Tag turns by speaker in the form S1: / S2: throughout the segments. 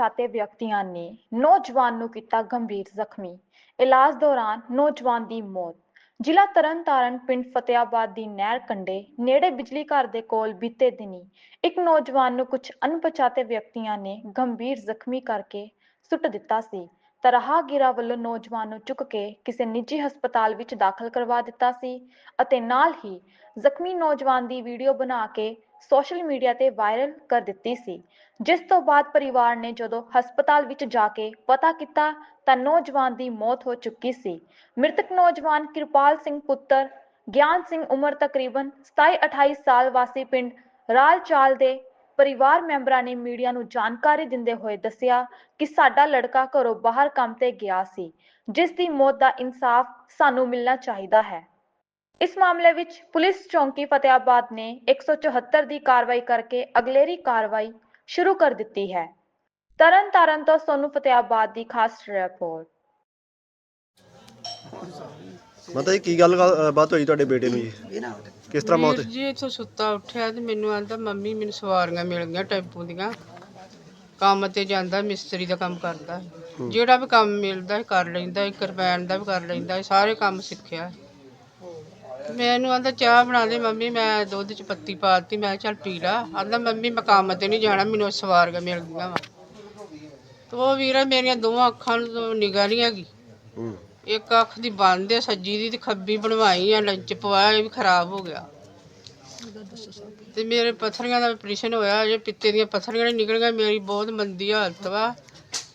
S1: ਅਣਪਛਾਤੇ ਵਿਅਕਤੀਆਂ ਨੇ ਨੌਜਵਾਨ ਨੂੰ ਕੀਤਾ ਗੰਭੀਰ ਜ਼ਖਮੀ। ਇਲਾਜ ਦੌਰਾਨ ਨੌਜਵਾਨ ਦੀ ਮੌਤ। ਜ਼ਿਲ੍ਹਾ ਤਰਨਤਾਰਨ ਪਿੰਡ ਫਤਿਆਬਾਦ ਦੀ ਨਹਿਰ ਕੰਢੇ ਨੇੜੇ ਬਿਜਲੀ ਘਰ ਦੇ ਕੋਲ ਬੀਤੇ ਦਿਨੀ ਇੱਕ ਨੌਜਵਾਨ ਨੂੰ ਕੁਝ ਅਣਪਛਾਤੇ ਵਿਅਕਤੀਆਂ ਨੇ ਗੰਭੀਰ ਜ਼ਖਮੀ ਕਰਕੇ ਸੁੱਟ ਦਿੱਤਾ ਸੀ। ਤਾਂ ਵੱਲੋਂ ਨੌਜਵਾਨ ਨੂੰ ਚੁੱਕ ਕੇ ਕਿਸੇ ਨਿੱਜੀ ਹਸਪਤਾਲ ਵਿੱਚ ਦਾਖਲ ਕਰਵਾ ਦਿੱਤਾ ਸੀ ਅਤੇ ਨਾਲ ਹੀ ਜ਼ਖਮੀ ਨੌਜਵਾਨ ਦੀ ਵੀਡੀਓ ਬਣਾ ਕੇ ਸੋਸ਼ਲ ਮੀਡੀਆ ਤੇ ਵਾਇਰਲ ਕਰ ਦਿੱਤੀ ਸੀ। ਜਿਸ ਤੋਂ ਬਾਅਦ ਪਰਿਵਾਰ ਨੇ ਜਦੋਂ ਹਸਪਤਾਲ ਵਿੱਚ ਜਾ ਕੇ ਪਤਾ ਕੀਤਾ ਤਾਂ ਨੌਜਵਾਨ ਦੀ ਮੌਤ ਹੋ ਚੁੱਕੀ ਸੀ। ਮ੍ਰਿਤਕ ਨੌਜਵਾਨ ਕਿਰਪਾਲ ਸਿੰਘ ਪੁੱਤਰ ਗਿਆਨ ਸਿੰਘ ਉਮਰ ਤਕਰੀਬਨ 27-28 ਸਾਲ ਵਾਸੀ ਪਿੰਡ ਰਾਲਚਾਲ ਦੇ ਪਰਿਵਾਰ ਮੈਂਬਰਾਂ ਨੇ ਮੀਡੀਆ ਨੂੰ ਜਾਣਕਾਰੀ ਦਿੰਦੇ ਹੋਏ ਦੱਸਿਆ ਕਿ ਸਾਡਾ ਲੜਕਾ ਘਰੋਂ ਬਾਹਰ ਕੰਮ ਤੇ ਗਿਆ ਸੀ। ਜਿਸ ਦੀ ਮੌਤ ਦਾ ਇਨਸਾਫ ਸਾਨੂੰ ਮਿਲਣਾ ਚਾਹੀਦਾ ਹੈ। ਇਸ ਮਾਮਲੇ ਵਿੱਚ ਪੁਲਿਸ ਚੌਂਕੀ ਫਤਿਆਬਾਦ ਨੇ 174 ਦੀ ਕਾਰਵਾਈ ਕਰਕੇ ਅਗਲੇਰੀ ਕਾਰਵਾਈ ਸ਼ੁਰੂ ਕਰ ਦਿੱਤੀ ਹੈ। ਤਰਨ ਤਾਰਨ ਤੋਂ ਸੋਨੂੰ ਫਤਿਆਬਾਦ ਦੀ ਖਾਸ ਰਿਪੋਰਟ।
S2: ਮਤਲਬ ਕੀ ਗੱਲ ਗੱਲ- ਬਾਤ ਹੋਈ ਤੁਹਾਡੇ ਬੇਟੇ ਨੂੰ ਜੀ? ਕਿਸ ਤਰ੍ਹਾਂ ਮੌਤ
S3: ਵੀਰ ਜੀ ਇੱਥੋਂ ਸੁੱਤਾ ਉੱਠਿਆ ਤੇ ਮੈਨੂੰ ਆਂਦਾ ਮੰਮੀ ਮੈਨੂੰ ਸਵਾਰੀਆਂ ਮਿਲ ਗਈਆਂ ਟੈਂਪੂ ਦੀਆਂ। ਕੰਮ ਤੇ ਜਾਂਦਾ ਮਿਸਤਰੀ ਦਾ ਕੰਮ ਕਰਦਾ। ਹੈ। ਜਿਹੜਾ ਵੀ ਕੰਮ ਮਿਲਦਾ ਹੈ ਕਰ ਲੈਂਦਾ ਹੈ ਕਿਰਪੈਨ ਦਾ ਵੀ ਕਰ ਲੈਂਦਾ ਹੈ ਸਾਰੇ ਕੰਮ ਸਿੱਖਿਆ। ਹੈ। ਮੈਨੂੰ ਆਂਦਾ ਚਾਹ ਬਣਾ ਦੇ ਮੰਮੀ ਮੈਂ ਦੁੱਧ ਚ ਪੱਤੀ ਪਾਤੀ ਮੈਂ ਕਿਹਾ ਚੱਲ ਪੀ ਲਾ। ਆਂਦਾ ਮੰਮੀ ਮੈਂ ਕੰਮ ਤੇ ਨਹੀਂ ਜਾਣਾ ਮੈਨੂੰ ਸਵਾਰੀਆਂ ਮਿਲ ਗਈਆਂ ਵਾ। ਤੇ ਉਹ ਵੀਰਾ ਮੇਰੀਆਂ ਦੋਵਾਂ ਅੱਖਾਂ ਨੂੰ ਨਿਗਾਹ ਨਹੀਂ ਹੈਗੀ।
S2: ਹੂੰ।
S3: ਇੱਕ ਅੱਖ ਦੀ ਬੰਦ ਹੈ ਸੱਜੀ ਦੀ ਤੇ ਖੱਬੀ ਬਣਵਾਈ ਆ ਲੰਚ ਪਵਾਇਆ ਇਹ ਵੀ ਖਰਾਬ ਹੋ ਗਿਆ। ਤੇ ਮੇਰੇ ਪੱਥਰੀਆਂ ਦਾ ਆਪਰੇਸ਼ਨ ਹੋਇਆ ਜੇ ਪਿੱਤੇ ਦੀਆਂ ਪੱਥਰੀਆਂ ਨਹੀਂ ਨਿਕਲੀਆਂ ਮੇਰੀ ਬਹੁਤ ਮੰਦੀ ਹਾਲਤ ਵਾ।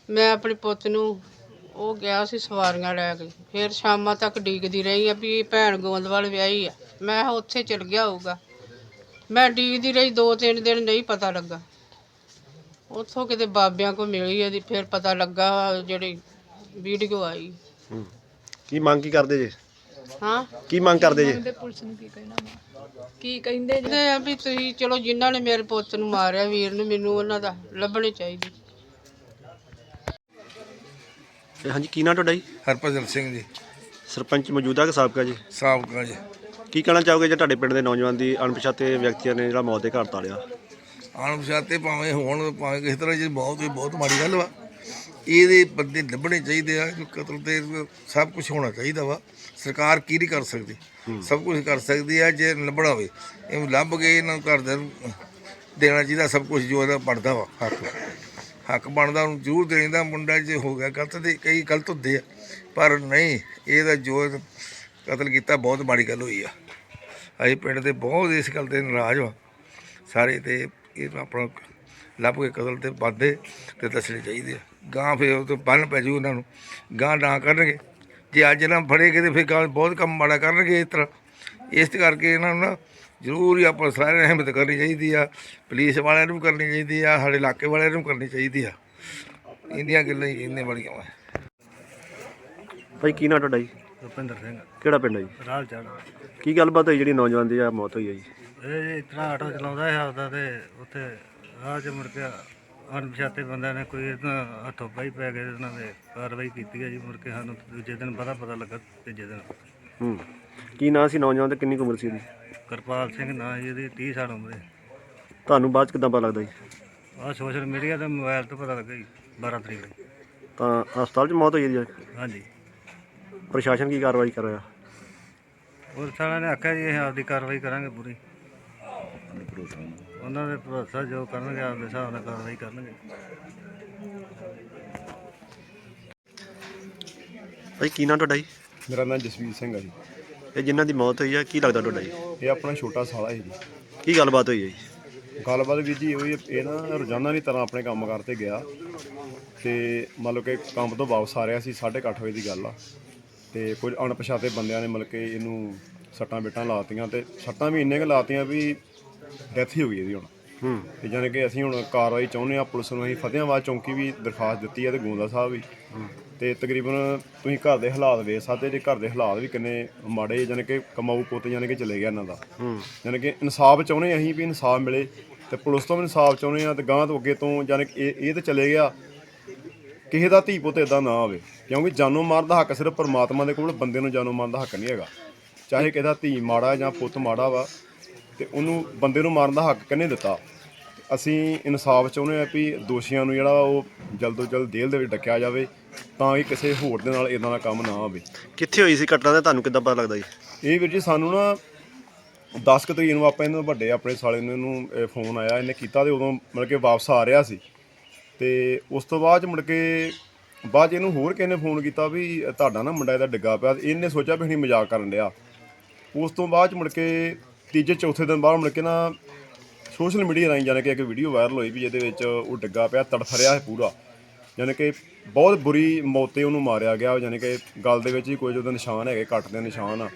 S3: ਮੈਂ ਆਪਣੇ ਪੁੱਤ ਨੂੰ ਉਹ ਗਿਆ ਸੀ ਸਵਾਰੀਆਂ ਲੈ ਕੇ। ਫਿਰ ਸ਼ਾਮਾਂ ਤੱਕ ਡੀਕਦੀ ਰਹੀ ਆ ਵੀ ਭੈਣ ਗੋਂਦਵਾਲ ਵਿਆਹੀ ਆ। ਮੈਂ ਕਿਹਾ ਉੱਥੇ ਚਲ ਗਿਆ ਹੋਊਗਾ। ਮੈਂ ਡੀਕਦੀ ਰਹੀ ਦੋ ਤਿੰਨ ਦਿਨ ਨਹੀਂ ਪਤਾ ਲੱਗਾ। ਉੱਥੋਂ ਕਿਤੇ ਬਾਬਿਆਂ ਕੋ ਮਿਲੀ ਇਹਦੀ ਫਿਰ ਪਤਾ ਲੱਗਾ ਜਿਹੜੀ ਵੀਡੀਓ ਆਈ।
S2: ਹੂੰ। ਕੀ ਮੰਗ ਕੀ ਕਰਦੇ ਜੇ?
S3: ਹਾਂ?
S2: ਕੀ ਮੰਗ ਕਰਦੇ ਜੇ?
S3: ਕਹਿੰਦੇ ਆ ਵੀ ਤੁਸੀਂ ਚਲੋ ਜਿਨ੍ਹਾਂ ਨੇ ਮੇਰੇ ਪੁੱਤ ਨੂੰ ਮਾਰਿਆ ਵੀਰ ਨੂੰ ਮੈਨੂੰ ਉਹਨਾਂ ਦਾ ਲੱਭਣੇ ਚਾਹੀਦੇ।
S2: ਤੇ ਹਾਂਜੀ ਕੀ ਨਾਂ ਤੁਹਾਡਾ ਜੀ?
S4: ਹਰਭਜਨ ਸਿੰਘ ਜੀ।
S2: ਸਰਪੰਚ ਮੌਜੂਦਾ ਕਿ ਸਾਬਕਾ ਜੀ?
S4: ਸਾਬਕਾ ਜੀ।
S2: ਕੀ ਕਹਿਣਾ ਚਾਹੋਗੇ ਜੇ ਤੁਹਾਡੇ ਪਿੰਡ ਦੇ ਨੌਜਵਾਨ ਦੀ ਅਣਪਛਾਤੇ ਵਿਅਕਤੀਆਂ ਨੇ ਜਿਹੜਾ ਮੌਤ ਦੇ ਘਰ ਤਾੜਿਆ
S4: ਅਣਪਛਾਤੇ ਭਾਵੇਂ ਹੋਣ ਭਾਵੇਂ ਕਿਸੇ ਤਰ੍ਹਾਂ ਜੀ ਬਹੁਤ ਹੀ ਬਹੁਤ ਮਾੜੀ ਗੱਲ ਵਾ। ਇਹਦੇ ਬੰਦੇ ਲੱਭਣੇ ਚਾਹੀਦੇ ਆ ਕਿ ਕਤਲ ਤੇ ਸਭ ਕੁਝ ਹੋਣਾ ਚਾਹੀਦਾ ਵਾ। ਸਰਕਾਰ ਕੀ ਨਹੀਂ ਕਰ ਸਕਦੀ? ਸਭ ਕੁਝ ਕਰ ਸਕਦੀ ਆ ਜੇ ਲੱਭਣਾ ਹੋਵੇ। ਇਹ ਲੱਭ ਕੇ ਇਹਨਾਂ ਨੂੰ ਘਰਦਿਆਂ ਨੂੰ ਦੇਣਾ ਚਾਹੀਦਾ ਸਭ ਕੁਝ ਜੋ ਇਹਦਾ ਬਣਦਾ ਵਾ। ਹੱਕ ਬਣਦਾ, ਉਹਨੂੰ ਜ਼ਰੂਰ ਦੇਣਾ ਮੁੰਡਾ ਜੇ ਹੋ ਗਿਆ ਗਲਤ ਤੇ ਕਈ ਗਲਤ ਹੁੰਦੇ ਆ। ਪਰ ਨਹੀਂ ਇਹਦਾ ਜੋ ਕਤਲ ਕੀਤਾ, ਬਹੁਤ ਮਾੜੀ ਗੱਲ ਹੋਈ ਆ। ਅਸੀਂ ਪਿੰਡ ਦੇ ਬਹੁਤ ਇਸ ਗੱਲ ਤੇ ਨਾਰਾਜ਼ ਵਾ ਸਾਰੇ ਤੇ ਇਹ ਆਪਣਾ ਲੱਭ ਕੇ ਕਤਲ ਤੇ ਬਾਦੇ ਤੇ ਦੱਸਣੇ ਚਾਹੀਦੇ ਆ। ਗਾਂ ਫੇਰ ਉਹ ਤੋਂ ਬੰਨ ਪੈ ਜੂ ਉਹਨਾਂ ਨੂੰ। ਗਾਂ ਨਾ ਕਰਨਗੇ। ਜੇ ਅੱਜ ਇਹਨਾਂ ਫੜੇ ਗਏ ਤੇ ਫਿਰ ਗਾਂ ਬਹੁਤ ਕੰਮ ਮਾੜਾ ਕਰਨਗੇ ਇਸ ਤਰ੍ਹਾਂ। ਇਸ ਕਰਕੇ ਇਹਨਾਂ ਨੂੰ ਨਾ ਜ਼ਰੂਰ ਹੀ ਆਪਾਂ ਸਾਰਿਆਂ ਨੇ ਹਿੰਮਤ ਕਰਨੀ ਚਾਹੀਦੀ ਆ ਪੁਲਿਸ ਵਾਲਿਆਂ ਨੂੰ ਵੀ ਕਰਨੀ ਚਾਹੀਦੀ ਆ ਸਾਡੇ ਇਲਾਕੇ ਵਾਲਿਆਂ ਨੂੰ ਕਰਨੀ ਚਾਹੀਦੀ ਆ। ਇੰਦੀਆਂ ਗੱਲਾਂ ਹੀ ਇੰਨੇ ਬੜੀਆਂ ਵਾ।
S2: ਭਾਈ ਕੀ ਨਾਂ ਤੁਹਾਡਾ ਜੀ?
S5: ਰੁਪਿੰਦਰ ਸਿੰਘ।
S2: ਕਿਹੜਾ ਪਿੰਡ ਹੈ ਜੀ?
S5: ਰਾਲ ਚੜ
S2: ਕੀ ਗੱਲਬਾਤ ਹੋਈ ਜਿਹੜੀ ਨੌਜਵਾਨ ਦੀ ਆ ਮੌਤ ਹੋਈ ਹੈ ਜੀ?
S5: ਇਹ ਤਰ੍ਹਾਂ ਆਟੋ ਚਲਾਉਂਦਾ ਹੈ ਆਪਦਾ ਤੇ ਉੱਥੇ ਰਾਹ 'ਚ ਮੁੜ ਕੇ ਅਣਪਛਾਤੇ ਬੰਦਿਆਂ ਨੇ ਕੋਈ ਇਹਨਾਂ ਹੱਥੋਂ ਪਾਈ ਪੈ ਗਏ ਉਹਨਾਂ ਦੇ ਕਾਰਵਾਈ ਕੀਤੀ ਹੈ ਜੀ ਮੁੜ ਕੇ ਸਾਨੂੰ ਦੂਜੇ ਦਿਨ ਪਤਾ ਪਤਾ ਲੱਗਾ ਤੀਜੇ ਦਿਨ।
S2: ਹੂੰ। ਕੀ ਨਾਂ ਸੀ ਨੌਜਵਾਨ ਤੇ ਕਿੰਨੀ ਕੁ ਉਮਰ ਸੀ ਇਹਦੀ
S5: ਕਿਰਪਾਲ ਸਿੰਘ ਨਾਂ ਜੀ ਇਹਦੀ 30 ਸਾਲ ਉਮਰ ਹੈ।
S2: ਤੁਹਾਨੂੰ ਬਾਅਦ ਚ ਕਿਦਾਂ ਪਤਾ ਲੱਗਦਾ ਜੀ?
S5: ਆਹ ਸੋਸ਼ਲ ਮੀਡੀਆ ਤੇ ਮੋਬਾਈਲ ਤੋਂ ਪਤਾ ਲੱਗਾ ਜੀ 12 ਤਰੀਕ ਨੂੰ।
S2: ਤਾਂ ਹਸਪਤਾਲ ਚ ਮੌਤ ਹੋਈ ਹੈ ਜੀ
S5: ਹਾਂਜੀ।
S2: ਪ੍ਰਸ਼ਾਸਨ ਕੀ ਕਾਰਵਾਈ ਕਰ ਰਿਹਾ?
S5: ਉਹ ਸਾਲਿਆਂ ਨੇ ਆਖਿਆ ਜੀ ਇਹ ਆਪਦੀ ਕਾਰਵਾਈ ਕਰਾਂਗੇ ਪੂਰੀ। ਉਹਨਾਂ ਦੇ ਭਰੋਸਾ ਜੋ ਕਰਨਗੇ ਆਪਦੇ ਹਿਸਾਬ ਨਾਲ ਕਾਰਵਾਈ ਕਰਨਗੇ।
S2: ਭਾਈ ਕੀ ਨਾਂ ਤੁਹਾਡਾ ਜੀ?
S6: ਮੇਰਾ ਨਾਮ ਜਸਵੀਰ ਸਿੰਘ ਹੈ ਜੀ।
S2: ਇਹ ਜਿਨ੍ਹਾਂ ਦੀ ਮੌਤ ਹੋਈ ਹੈ ਕੀ ਲੱਗਦਾ ਤੁਹਾਡਾ ਜੀ?
S6: ਇਹ ਆਪਣਾ ਛੋਟਾ ਸਾਲਾ ਹੈ ਜੀ।
S2: ਕੀ ਗੱਲਬਾਤ ਹੋਈ ਹੈ ਜੀ?
S6: ਗੱਲਬਾਤ ਵੀ ਜੀ ਉਹੀ ਇਹ ਨਾ ਰੋਜ਼ਾਨਾ ਦੀ ਤਰ੍ਹਾਂ ਆਪਣੇ ਕੰਮ ਕਰਤੇ ਗਿਆ ਤੇ ਮੰਨ ਲਓ ਕਿ ਕੰਮ ਤੋਂ ਵਾਪਸ ਆ ਰਿਹਾ ਸੀ 8:30 ਵਜੇ ਦੀ ਗੱਲ ਆ। ਤੇ ਕੁਝ ਅਣਪਛਾਤੇ ਬੰਦਿਆਂ ਨੇ ਮਤਲਬ ਕਿ ਇਹਨੂੰ ਸੱਟਾਂ ਬੇਟਾਂ ਲਾਤੀਆਂ ਤੇ ਸੱਟਾਂ ਵੀ ਇੰਨੇ ਕੁ ਲਾਤੀਆਂ ਵੀ ਡੈਥ ਹੀ ਹੋ ਗਈ ਇਹਦੀ ਹੁਣ।
S2: ਹੂੰ
S6: ਤੇ ਜਾਣੀ ਕਿ ਅਸੀਂ ਹੁਣ ਕਾਰਵਾਈ ਚਾਹੁੰਦੇ ਆ ਪੁਲਿਸ ਨੂੰ ਅਸੀਂ ਫਤਿਆਬਾਦ ਚੌਂਕੀ ਵੀ ਦਰਖਾਸਤ ਦਿੱਤੀ ਹੈ ਤੇ ਗੋਂਦਾ ਸਾਹਿਬ ਵੀ। ਤੇ ਤਕਰੀਬਨ ਤੁਸੀਂ ਘਰ ਦੇ ਹਾਲਾਤ ਵੇਖ ਸਕਦੇ, ਜੇ ਘਰ ਦੇ ਹਾਲਾਤ ਵੀ ਕਿੰਨੇ ਮਾੜੇ, ਜਾਣੀ ਕਿ ਕਮਾਊ ਪੁੱਤ ਜਾਣੀ ਕਿ ਚਲੇ ਗਿਆ ਇਹਨਾਂ ਦਾ। ਜਾਣੀ ਕਿ ਇਨਸਾਫ ਚਾਹੁੰਦੇ ਅਸੀਂ ਵੀ ਇਨਸਾਫ ਮਿਲੇ ਤੇ ਪੁਲਿਸ ਤੋਂ ਵੀ ਇਨਸਾਫ ਚਾਹੁੰਦੇ ਆ ਤੇ ਗਾਂ ਤੋਂ ਅੱਗੇ ਤੋਂ ਜਾਣੀ ਕਿ ਇਹ ਇਹ ਤਾਂ ਚਲੇ ਗਿਆ। ਕਿਸੇ ਦਾ ਧੀ ਪੁੱਤ ਇਦਾਂ ਨਾ ਆਵੇ ਕਿਉਂਕਿ ਜਾਨੋਂ ਮਾਰਨ ਦਾ ਹੱਕ ਸਿਰਫ ਪਰਮਾਤਮਾ ਦੇ ਕੋਲ, ਬੰਦੇ ਨੂੰ ਜਾਨੋਂ ਮਾਰਨ ਦਾ ਹੱਕ ਨਹੀਂ ਹੈਗਾ। ਚਾਹੇ ਕਿਸੇ ਦਾ ਧੀ ਮਾੜਾ ਜਾਂ ਪੁੱਤ ਮਾੜਾ ਵਾ ਤੇ ਉਹਨੂੰ ਬੰਦੇ ਨੂੰ ਮਾਰਨ ਦਾ ਹੱਕ ਕਿਹਨੇ ਦਿੱਤਾ? ਅਸੀਂ ਇਨਸਾਫ ਚਾਹੁੰਦੇ ਆ ਵੀ ਦੋਸ਼ੀਆਂ ਨੂੰ ਜਿਹੜਾ ਉਹ ਜਲਦ ਤੋਂ ਜਲਦ ਜੇਲ੍ਹ ਦੇ ਵਿੱਚ ਡੱਕਿਆ ਜਾਵੇ ਤਾਂ ਕਿ ਕਿਸੇ ਹੋਰ ਦੇ ਨਾਲ ਇਦਾਂ ਦਾ ਕੰਮ ਨਾ ਆਵੇ।
S2: ਕਿੱਥੇ ਹੋਈ ਸੀ ਘਟਨਾ ਤੇ ਤੁਹਾਨੂੰ ਕਿੱਦਾਂ ਪਤਾ ਲੱਗਦਾ ਜੀ?
S6: ਇਹ ਵੀਰ ਜੀ ਸਾਨੂੰ ਨਾ 10 ਕੁ ਤਰੀਕ ਨੂੰ ਆਪਾਂ ਇਹਨੂੰ ਵੱਡੇ ਆਪਣੇ ਸਾਲੇ ਨੂੰ ਇਹਨੂੰ ਇਹ ਫੋਨ ਆਇਆ ਇਹਨੇ ਕੀਤਾ ਤੇ ਉਦੋਂ ਮਤਲਬ ਕਿ ਵਾਪਸ ਆ ਰਿਹਾ ਸੀ। ਤੇ ਉਸ ਤੋਂ ਬਾਅਦ ਮੁੜ ਕੇ ਬਾਅਦ ਇਹਨੂੰ ਹੋਰ ਕਿਸੇ ਨੇ ਫੋਨ ਕੀਤਾ ਵੀ ਤੁਹਾਡਾ ਨਾ ਮੁੰਡਾ ਇਹਦਾ ਡਿੱਗਾ ਪਿਆ ਇਹਨੇ ਸੋਚਿਆ ਵੀ ਅਸੀਂ ਮਜ਼ਾਕ ਕਰਨ ਡਿਆ। ਉਸ ਤੋਂ ਬਾਅਦ ਮੁੜ ਕੇ ਤੀਜੇ ਚੌਥੇ ਦਿਨ ਬਾਅਦ ਮੁੜ ਕੇ ਨਾ ਸੋਸ਼ਲ ਮੀਡੀਆ ਰਾਹੀਂ ਜਾਣੇ ਕਿ ਇੱਕ ਵੀਡੀਓ ਵਾਇਰਲ ਹੋਈ ਵੀ ਜਿਹਦੇ ਵਿੱਚ ਉਹ ਡਿੱਗਾ ਪਿਆ ਤੜਫ ਰਿਹਾ ਹੈ ਪੂਰਾ। ਯਾਨੀ ਕਿ ਬਹੁਤ ਬੁਰੀ ਮੌਤ ਉਹਨੂੰ ਮਾਰਿਆ ਗਿਆ। ਯਾਨੀ ਕਿ ਗਲ ਦੇ ਵਿੱਚ ਹੀ ਕੋਈ ਉਹਦੇ ਨਿਸ਼ਾਨ ਹੈਗੇ ਕੱਟ ਦੇ ਨਿਸ਼ਾਨ ਆ।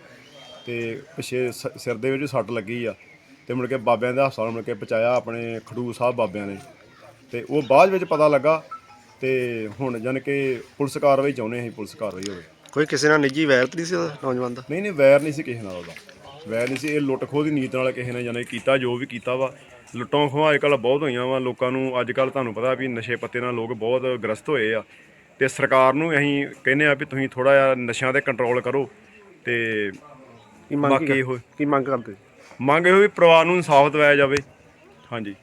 S6: ਤੇ ਪਿਛੇ ਸਿਰ ਦੇ ਵਿੱਚ ਸੱਟ ਲੱਗੀ ਆ। ਤੇ ਮੁੜ ਕੇ ਬਾਬਿਆਂ ਦੇ ਹਸਪਤਾਲ ਮੁੜ ਕੇ ਪਹੁੰਚਾਇਆ ਆਪਣੇ ਖਡੂਰ ਸਾਹਿਬ ਬਾਬਿਆਂ ਨੇ। ਤੇ ਉਹ ਬਾਅਦ ਵਿੱਚ ਪਤਾ ਲੱਗਾ ਤੇ ਹੁਣ ਯਾਨੀ ਕਿ ਪੁਲਿਸ ਕਾਰਵਾਈ ਚਾਹੁੰਦੇ ਅਸੀਂ ਪੁਲਿਸ ਕਾਰਵਾਈ ਹੋਵੇ।
S2: ਕੋਈ ਕਿਸੇ ਨਾਲ ਨਿੱਜੀ ਵੈਰ ਤਾਂ ਨਹੀਂ ਸੀ ਉਹਦਾ ਨੌਜਵਾਨ ਦਾ?
S6: ਨਹੀਂ ਨਹੀਂ ਵੈਰ ਨਹੀਂ ਸੀ ਕਿਸੇ ਨਾਲ ਉਹਦਾ। ਵੈਰ ਨਹੀਂ ਸੀ ਇਹ ਲੁੱਟ ਖੋਹ ਦੀ ਨੀਤ ਨਾਲ ਕਿਸੇ ਨੇ ਜਾਨੇ ਕੀਤਾ ਜੋ ਵੀ ਕੀਤਾ ਵਾ। ਲੁੱਟਾਂ ਖੋਹਾਂ ਅੱਜ ਕੱਲ੍ਹ ਬਹੁਤ ਹੋਈਆਂ ਵਾ ਲੋਕਾਂ ਨੂੰ ਅੱਜ ਕੱਲ੍ਹ ਤੁਹਾਨੂੰ ਪਤਾ ਵੀ ਨਸ਼ੇ ਪੱਤੇ ਨਾਲ ਲੋਕ ਬਹੁਤ ਗ੍ਰਸਤ ਹੋਏ ਆ। ਤੇ ਸਰਕਾਰ ਨੂੰ ਅਸੀਂ ਕਹਿੰਦੇ ਆ ਵੀ ਤੁਸੀਂ ਥੋੜਾ ਜਿਹਾ ਨਸ਼ਿਆਂ ਤੇ ਕੰਟਰੋਲ ਕਰੋ ਤੇ
S2: ਕੀ ਮੰਗ ਕੀ ਮੰਗ ਕਰਦੇ?
S6: ਮੰਗ ਇਹੋ ਵੀ ਪਰਿਵਾਰ ਨੂੰ ਇਨਸਾਫ ਦਿਵਾਇਆ ਜਾਵੇ। ਹਾਂਜੀ।